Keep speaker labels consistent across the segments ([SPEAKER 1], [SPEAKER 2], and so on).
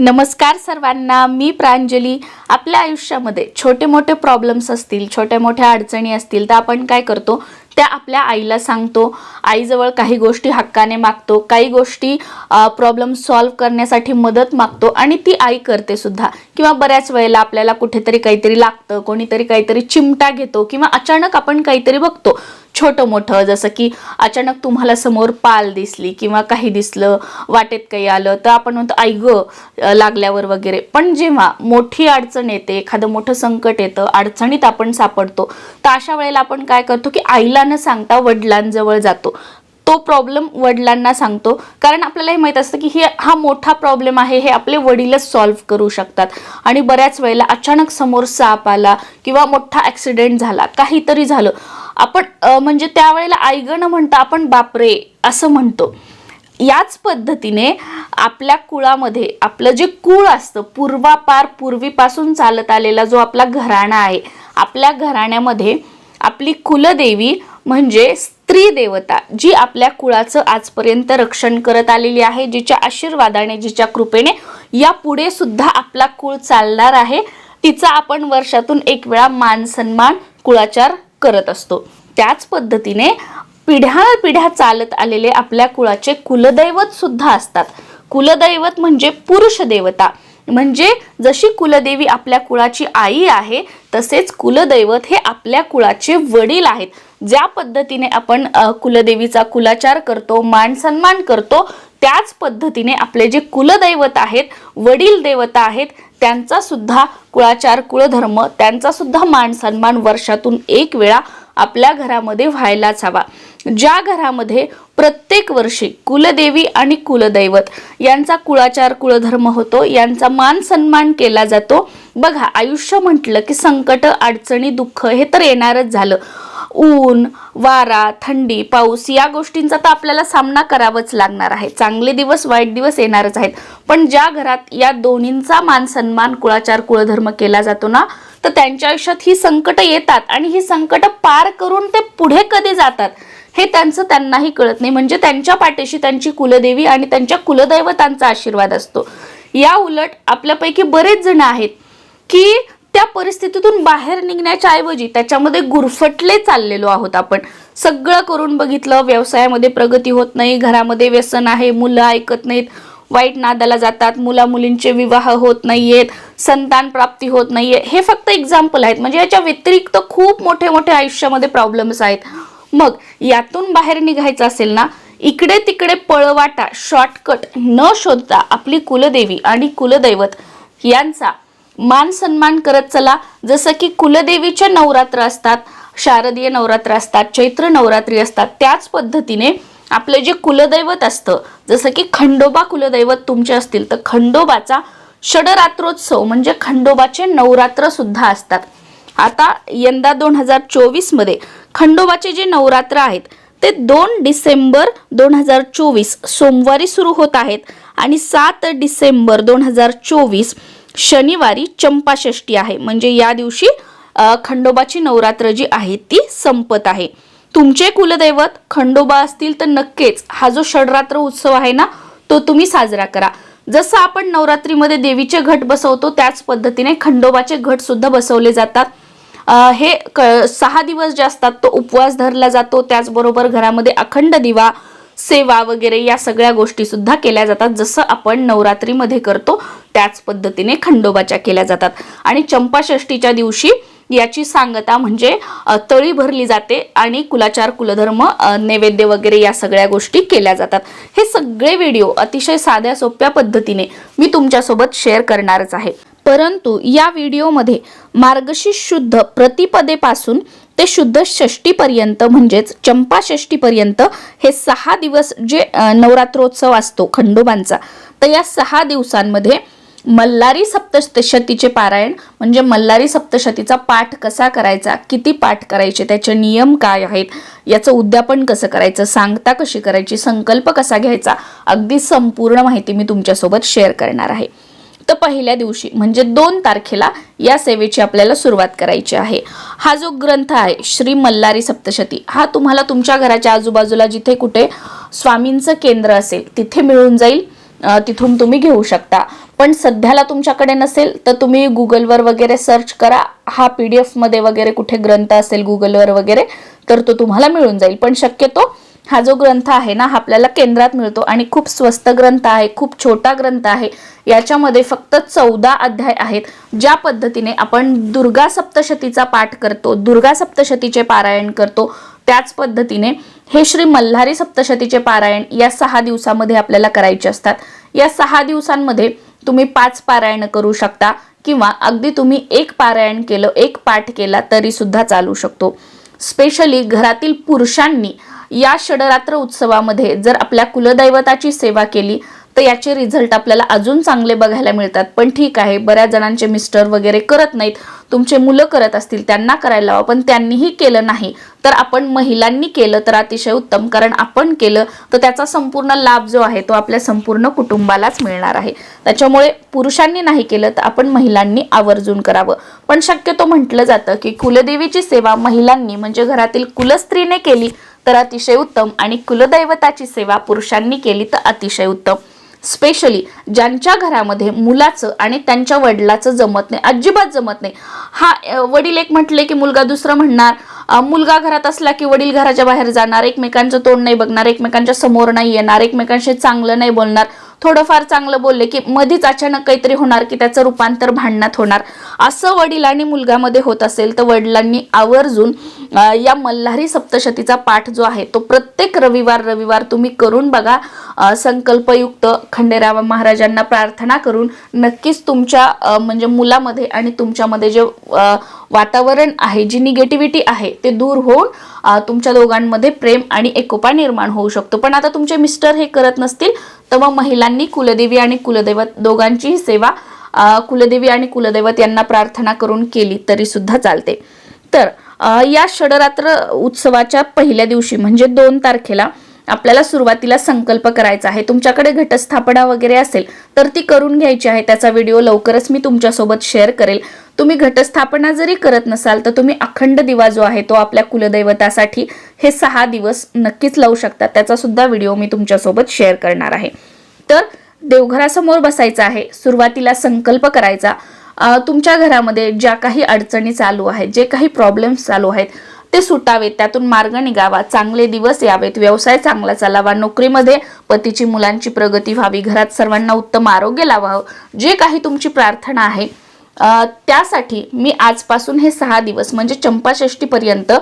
[SPEAKER 1] नमस्कार सर्वांना मी प्रांजली. आपल्या आयुष्यामध्ये छोटे मोठे प्रॉब्लेम्स असतील छोट्या मोठ्या अडचणी असतील तर आपण काय करतो? त्या आपल्या आईला सांगतो. आईजवळ काही गोष्टी हक्काने मागतो काही गोष्टी प्रॉब्लेम सॉल्व्ह करण्यासाठी मदत मागतो आणि ती आई करते सुद्धा. किंवा बऱ्याच वेळेला आपल्याला कुठेतरी काहीतरी लागतं कोणीतरी काहीतरी चिमटा घेतो किंवा अचानक आपण काहीतरी बघतो. छोटं मोठं जसं की अचानक तुम्हाला समोर पाल दिसली किंवा काही दिसलं वाटेत काही आलं तर आपण म्हणतो आई ग लागल्यावर वगैरे. पण जेव्हा मोठी अडचण येते एखादं मोठं संकट येतं अडचणीत आपण सापडतो तर अशा वेळेला आपण काय करतो की आईला न सांगता वडिलांजवळ जातो. तो प्रॉब्लेम वडिलांना सांगतो. कारण आपल्याला हे माहीत असतं की हे हा मोठा प्रॉब्लेम आहे हे आपले वडीलच सॉल्व्ह करू शकतात. आणि बऱ्याच वेळेला अचानक समोर साप आला किंवा मोठा ॲक्सिडेंट झाला काहीतरी झालं. आपण म्हणजे त्यावेळेला आईगण म्हणता आपण बापरे असं म्हणतो. याच पद्धतीने आपल्या कुळामध्ये आपलं जे कुळ असतं पूर्वापार पूर्वीपासून चालत आलेला जो आपला घराणा आहे आपल्या घराण्यामध्ये आपली कुलदेवी म्हणजे स्त्री देवता जी आपल्या कुळाचं आजपर्यंत रक्षण करत आलेली आहे जिच्या आशीर्वादाने जिच्या कृपेने या पुढे सुद्धा आपला कुळ चालणार आहे. तिचा आपण वर्षातून एक वेळा मान सन्मान कुळाचार करत असतो. त्याच पद्धतीने पिढ्या पिढ्या चालत आलेले आपल्या कुळाचे कुलदैवत सुद्धा असतात. कुलदैवत म्हणजे पुरुष देवता. म्हणजे जशी कुलदेवी आपल्या कुळाची आई आहे तसेच कुलदैवत हे आपल्या कुळाचे वडील आहेत. ज्या पद्धतीने आपण कुलदेवीचा कुलाचार करतो मान सन्मान करतो त्याच पद्धतीने आपले जे कुलदैवत आहेत वडील देवता आहेत त्यांचा सुद्धा कुळाचार कुळधर्म त्यांचा सुद्धा मान सन्मान वर्षातून एक वेळा आपल्या घरामध्ये व्हायलाच हवा. ज्या घरामध्ये प्रत्येक वर्षी कुलदेवी आणि कुलदैवत यांचा कुळाचार कुळधर्म होतो यांचा मान सन्मान केला जातो बघा आयुष्य म्हटलं की संकट अडचणी दुःख हे तर येणारच झालं. ऊन वारा थंडी पाऊस या गोष्टींचा तर आपल्याला सामना करावाच लागणार आहे. चांगले दिवस वाईट दिवस येणारच आहेत. पण ज्या घरात या दोन्हींचा मान सन्मान कुळाचार कुळधर्म केला जातो ना तर त्यांच्या आयुष्यात ही संकट येतात आणि ही संकट पार करून ते पुढे कधी जातात हे त्यांचं त्यांनाही कळत नाही. म्हणजे त्यांच्या पाठीशी त्यांची कुलदेवी आणि त्यांच्या कुलदैवतांचा आशीर्वाद असतो. या उलट आपल्यापैकी बरेच जण आहेत की त्या परिस्थितीतून बाहेर निघण्याच्या ऐवजी त्याच्यामध्ये गुरफटले चाललेलो आहोत आपण. सगळं करून बघितलं व्यवसायामध्ये प्रगती होत नाही घरामध्ये व्यसन आहे मुलं ऐकत नाहीत वाईट नादाला जातात मुला मुलींचे विवाह होत नाहीयेत संतान प्राप्ती होत नाहीये. हे फक्त एक्झाम्पल आहेत. म्हणजे याच्या व्यतिरिक्त खूप मोठे मोठे आयुष्यामध्ये प्रॉब्लेम्स आहेत. मग यातून बाहेर निघायचं असेल ना इकडे तिकडे पळवाटा शॉर्टकट न शोधता आपली कुलदेवी आणि कुलदैवत यांचा मान सन्मान करत चला. जसं की कुलदेवीच्या नवरात्र असतात शारदीय नवरात्र असतात चैत्र नवरात्री असतात त्याच पद्धतीने आपलं जे कुलदैवत असतं जसं की खंडोबा कुलदैवत तुमचे असतील तर खंडोबाचा षडरात्रोत्सव म्हणजे खंडोबाचे नवरात्र सुद्धा असतात. आता यंदा दोन हजार चोवीसमध्ये खंडोबाचे जे नवरात्र आहेत ते दोन डिसेंबर दोन हजार चोवीस सोमवारी सुरू होत आहेत आणि सात डिसेंबर दोन हजार चोवीस शनिवारी चंपाषष्ठी आहे. म्हणजे या दिवशी खंडोबाची नवरात्र जी आहे ती संपत आहे. तुमचे कुलदैवत खंडोबा असतील तर नक्कीच हा जो षडरात्र उत्सव आहे ना तो तुम्ही साजरा करा. जसं आपण नवरात्रीमध्ये देवीचे घट बसवतो त्याच पद्धतीने खंडोबाचे घट सुद्धा बसवले जातात. हे क सहा दिवस जे असतात तो उपवास धरला जातो. त्याचबरोबर घरामध्ये अखंड दिवा सेवा वगैरे या सगळ्या गोष्टी सुद्धा केल्या जातात. जसं आपण नवरात्रीमध्ये करतो त्याच पद्धतीने खंडोबाच्या केल्या जातात. आणि चंपाषष्टीच्या दिवशी याची सांगता म्हणजे तळी भरली जाते आणि कुलाचार कुलधर्म नैवेद्य वगैरे या सगळ्या गोष्टी केल्या जातात. हे सगळे व्हिडिओ अतिशय साध्या सोप्या पद्धतीने मी तुमच्यासोबत शेअर करणारच आहे. परंतु या व्हिडिओमध्ये मार्गशीर्ष शुद्ध प्रतिपदेपासून ते शुद्ध षष्टीपर्यंत म्हणजेच चंपा षष्टीपर्यंत हे सहा दिवस जे नवरात्रोत्सव असतो खंडोबांचा तर या सहा दिवसांमध्ये मल्हारी सप्तशतीचे पारायण म्हणजे मल्हारी सप्तशतीचा पाठ कसा करायचा किती पाठ करायचे त्याचे नियम काय आहेत याचं उद्यापन कसं करायचं सांगता कशी करायची संकल्प कसा घ्यायचा अगदी संपूर्ण माहिती मी तुमच्यासोबत शेअर करणार आहे. तर पहिल्या दिवशी म्हणजे दोन तारखेला या सेवेची आपल्याला सुरुवात करायची आहे. हा जो ग्रंथ आहे श्री मल्हारी सप्तशती हा तुम्हाला तुमच्या घराच्या आजूबाजूला जिथे कुठे स्वामींचं केंद्र असेल तिथे मिळून जाईल. तिथून तुम्ही घेऊ शकता. पण सध्याला तुमच्याकडे नसेल तर तुम्ही गुगलवर वगैरे सर्च करा. हा पी डी एफमध्ये वगैरे कुठे ग्रंथ असेल गुगलवर वगैरे तर तो तुम्हाला मिळून जाईल. पण शक्यतो हा जो ग्रंथ आहे ना हा आपल्याला केंद्रात मिळतो आणि खूप स्वस्त ग्रंथ आहे खूप छोटा ग्रंथ आहे याच्यामध्ये फक्त चौदा अध्याय आहेत ज्या पद्धतीने आपण दुर्गा सप्तशतीचा पाठ करतो दुर्गा सप्तशतीचे पारायण करतो त्याच पद्धतीने हे श्री मल्हारी सप्तशतीचे पारायण या सहा दिवसामध्ये आपल्याला करायचे असतात. या सहा दिवसांमध्ये तुम्ही पाच पारायण करू शकता किंवा अगदी तुम्ही एक पारायण केलं एक पाठ केला तरी सुद्धा चालू शकतो. स्पेशली घरातील पुरुषांनी या षडरात्र उत्सवामध्ये जर आपल्या कुलदैवताची सेवा केली तर याचे रिझल्ट आपल्याला अजून चांगले बघायला मिळतात. पण ठीक आहे बऱ्याच जणांचे मिस्टर वगैरे करत नाहीत तुमचे मुलं करत असतील त्यांना करायला हवं पण त्यांनीही केलं नाही. तर आपण महिलांनी केलं तर अतिशय उत्तम कारण आपण केलं तर त्याचा संपूर्ण लाभ जो आहे तो आपल्या संपूर्ण कुटुंबालाच मिळणार आहे. त्याच्यामुळे पुरुषांनी नाही केलं तर आपण महिलांनी आवर्जून करावं. पण शक्यतो म्हटलं जातं की कुलदेवीची सेवा महिलांनी म्हणजे घरातील कुलस्त्रीने केली तर अतिशय उत्तम आणि कुलदैवताची सेवा पुरुषांनी केली तर अतिशय उत्तम. स्पेशली ज्यांच्या घरामध्ये मुलाचं आणि त्यांच्या वडिलाचं जमत नाही अजिबात जमत नाही. हा वडील एक म्हटले की मुलगा दुसरं म्हणणार. मुलगा घरात असला की वडील घराच्या बाहेर जाणार एकमेकांचं तोंड नाही बघणार एकमेकांच्या समोर नाही येणार एकमेकांशी चांगलं नाही बोलणार. थोडंफार चांगलं बोलले की मध्येच अचानक काहीतरी होणार की त्याचं रूपांतर भांडणात होणार. असं वडील आणि मुलगामध्ये होत असेल तर वडिलांनी आवर्जून या मल्हारी सप्तशतीचा पाठ जो आहे तो प्रत्येक रविवार रविवार तुम्ही करून बघा. संकल्पयुक्त खंडेराव महाराजांना प्रार्थना करून नक्कीच तुमच्या म्हणजे मुलामध्ये आणि तुमच्यामध्ये जे वातावरण आहे जी निगेटिव्हिटी आहे ते दूर होऊन तुमच्या दोघांमध्ये प्रेम आणि एकोपा निर्माण होऊ शकतो. पण आता तुमचे मिस्टर हे करत नसतील तर मग महिलांनी कुलदेवी आणि कुलदैवत दोघांचीही सेवा कुलदेवी आणि कुलदैवत यांना प्रार्थना करून केली तरी सुद्धा चालते. तर या षडरात्र उत्सवाच्या पहिल्या दिवशी म्हणजे दोन तारखेला आपल्याला सुरुवातीला संकल्प करायचा आहे तुमच्याकडे घटस्थापना वगैरे असेल तर ती करून घ्यायची आहे. त्याचा व्हिडिओ लवकरच मी तुमच्यासोबत शेअर करेल. तुम्ही घटस्थापना जरी करत नसाल तर तुम्ही अखंड दिवा जो आहे तो आपल्या कुलदैवतासाठी हे सहा दिवस नक्कीच लावू शकता. त्याचा सुद्धा व्हिडिओ मी तुमच्यासोबत शेअर करणार आहे. तर देवघरासमोर बसायचं आहे सुरुवातीला संकल्प करायचा. तुमच्या घरामध्ये ज्या काही अडचणी चालू आहेत जे काही प्रॉब्लेम्स चालू आहेत ते सुटावेत त्यातून मार्ग निघावा. चांगले दिवस यावेत. व्यवसाय चांगला चालावा. नोकरीमध्ये पतीची मुलांची प्रगती व्हावी. घरात सर्वांना उत्तम आरोग्य लावावं. जे काही तुमची प्रार्थना आहे त्यासाठी मी आजपासून हे सहा दिवस म्हणजे चंपाषष्टीपर्यंत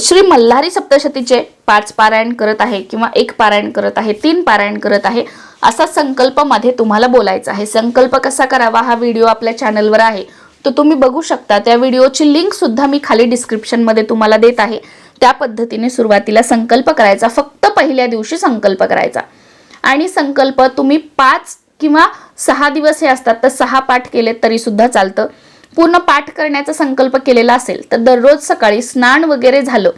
[SPEAKER 1] श्री मल्हारी सप्तशतीचे पाच पारायण करत आहे किंवा एक पारायण करत आहे तीन पारायण करत आहे असा संकल्पमध्ये तुम्हाला बोलायचा आहे. संकल्प कसा करावा हा व्हिडिओ आपल्या चॅनलवर आहे. तो तुम्ही बघू शकता त्या व्हिडिओची लिंक सुद्धा मी खाली डिस्क्रिप्शनमध्ये तुम्हाला देत आहे. त्या पद्धतीने सुरुवातीला संकल्प करायचा फक्त पहिल्या दिवशी संकल्प करायचा. आणि संकल्प तुम्ही पाच किंवा सहा दिवस हे असतात तर सहा पाठ केले तरी सुद्धा चालतं. पूर्ण पाठ करण्याचा संकल्प केलेला असेल तर दररोज सकाळी स्नान वगैरे झालं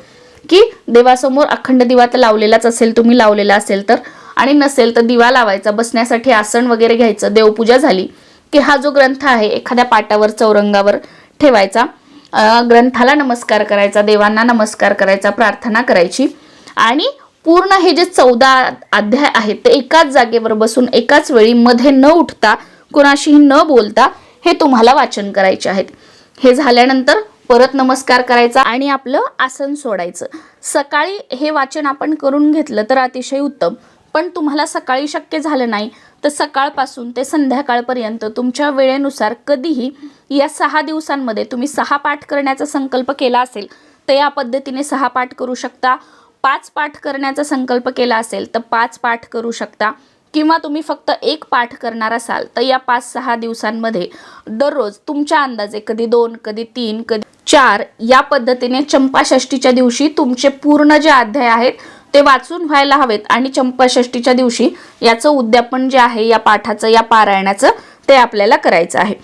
[SPEAKER 1] की देवासमोर अखंड दिवा तर लावलेलाच असेल तुम्ही लावलेला असेल तर. आणि नसेल तर दिवा लावायचा बसण्यासाठी आसन वगैरे घ्यायचं देवपूजा झाली की हा जो ग्रंथ आहे एखाद्या पाटावर चौरंगावर ठेवायचा. ग्रंथाला नमस्कार करायचा देवांना नमस्कार करायचा प्रार्थना करायची. आणि पूर्ण हे जे चौदा अध्याय आहेत ते एकाच जागेवर बसून एकाच वेळी मध्ये न उठता कोणाशीही न बोलता हे तुम्हाला वाचन करायचे आहेत. हे झाल्यानंतर परत नमस्कार करायचा आणि आपलं आसन सोडायचं. सकाळी हे वाचन आपण करून घेतलं तर अतिशय उत्तम. पण तुम्हाला सकाळी शक्य झालं नाही तर सकाळपासून ते संध्याकाळपर्यंत तुमच्या वेळेनुसार कधीही या सहा दिवसांमध्ये तुम्ही सहा पाठ करण्याचा संकल्प केला असेल तर या पद्धतीने सहा पाठ करू शकता. पाच पाठ करण्याचा संकल्प केला असेल तर पाच पाठ करू शकता. किंवा तुम्ही फक्त एक पाठ करणार असाल तर या पाच सहा दिवसांमध्ये दररोज तुमच्या अंदाजे कधी दोन कधी तीन कधी चार या पद्धतीने चंपाषष्टीच्या दिवशी तुमचे पूर्ण जे अध्याय आहेत ते वाचून व्हायला हवेत. आणि चंपाषष्टीच्या दिवशी याचं उद्यापन जे आहे या पाठाचं या पारायणाचं ते आपल्याला करायचं आहे.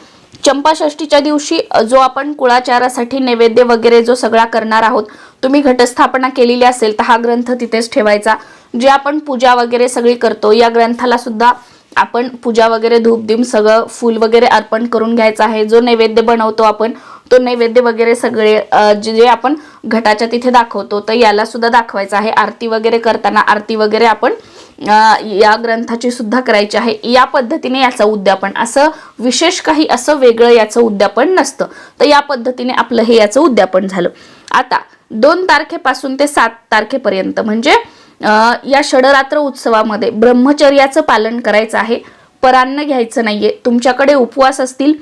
[SPEAKER 1] चंपाषष्टीच्या दिवशी जो आपण कुळाचारासाठी नैवेद्य वगैरे जो सगळा करणार आहोत तुम्ही घटस्थापना केलेली असेल तर हा ग्रंथ तिथेच ठेवायचा. जे आपण पूजा वगैरे सगळी करतो या ग्रंथाला सुद्धा आपण पूजा वगैरे धूप धीम सगळं फूल वगैरे अर्पण करून घ्यायचं आहे. जो नैवेद्य बनवतो आपण तो नैवेद्य वगैरे सगळे जे जे आपण घटाच्या तिथे दाखवतो तर याला सुद्धा दाखवायचं आहे. आरती वगैरे करताना आरती वगैरे आपण या ग्रंथाची सुद्धा करायची आहे. या पद्धतीने याचं उद्यापन असं विशेष काही असं वेगळं याचं उद्यापन नसतं. तर या पद्धतीने आपलं हे याचं उद्यापन झालं. आता दोन तारखेपासून ते सात तारखेपर्यंत म्हणजे या षडरात्र उत्सवामध्ये ब्रह्मचर्याचं पालन करायचं आहे. परान्न घ्यायचं नाहीये. तुमच्याकडे उपवास असतील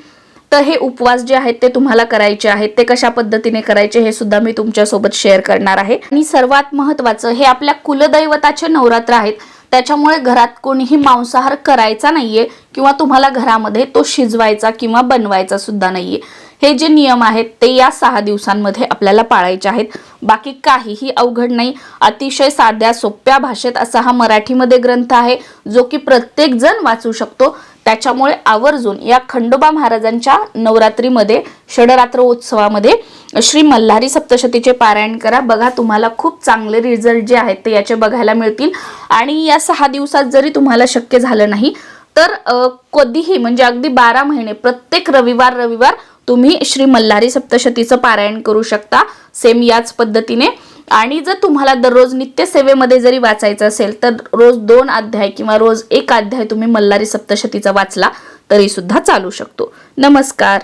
[SPEAKER 1] तर हे उपवास जे आहेत ते तुम्हाला करायचे आहेत. ते कशा पद्धतीने करायचे हे सुद्धा मी तुमच्यासोबत शेअर करणार आहे. आणि सर्वात महत्वाचं हे आपल्या कुलदैवताचे नवरात्र आहेत. त्याच्यामुळे घरात कोणीही मांसाहार करायचा नाहीये किंवा तुम्हाला घरामध्ये तो शिजवायचा किंवा बनवायचा सुद्धा नाहीये. हे जे नियम आहेत ते या सहा दिवसांमध्ये आपल्याला पाळायचे आहेत. बाकी काहीही अवघड नाही. अतिशय साध्या सोप्या भाषेत असा हा मराठीमध्ये ग्रंथ आहे जो की प्रत्येक जण वाचू शकतो. त्याच्यामुळे आवर्जून या खंडोबा महाराजांच्या नवरात्रीमध्ये षडरात्र उत्सवामध्ये श्री मल्हारी सप्तशतीचे पारायण करा. बघा तुम्हाला खूप चांगले रिझल्ट जे आहेत ते याचे बघायला मिळतील. आणि या सहा दिवसात जरी तुम्हाला शक्य झालं नाही तर कधीही म्हणजे अगदी बारा महिने प्रत्येक रविवार रविवार तुम्ही श्री मल्हारी सप्तशतीचं पारायण करू शकता सेम याच पद्धतीने. आणि जर तुम्हाला दररोज नित्य सेवेमध्ये जरी वाचायचं असेल तर रोज दोन अध्याय किंवा रोज एक अध्याय तुम्ही मल्हारी सप्तशतीचा वाचला तरी सुद्धा चालू शकतो. नमस्कार.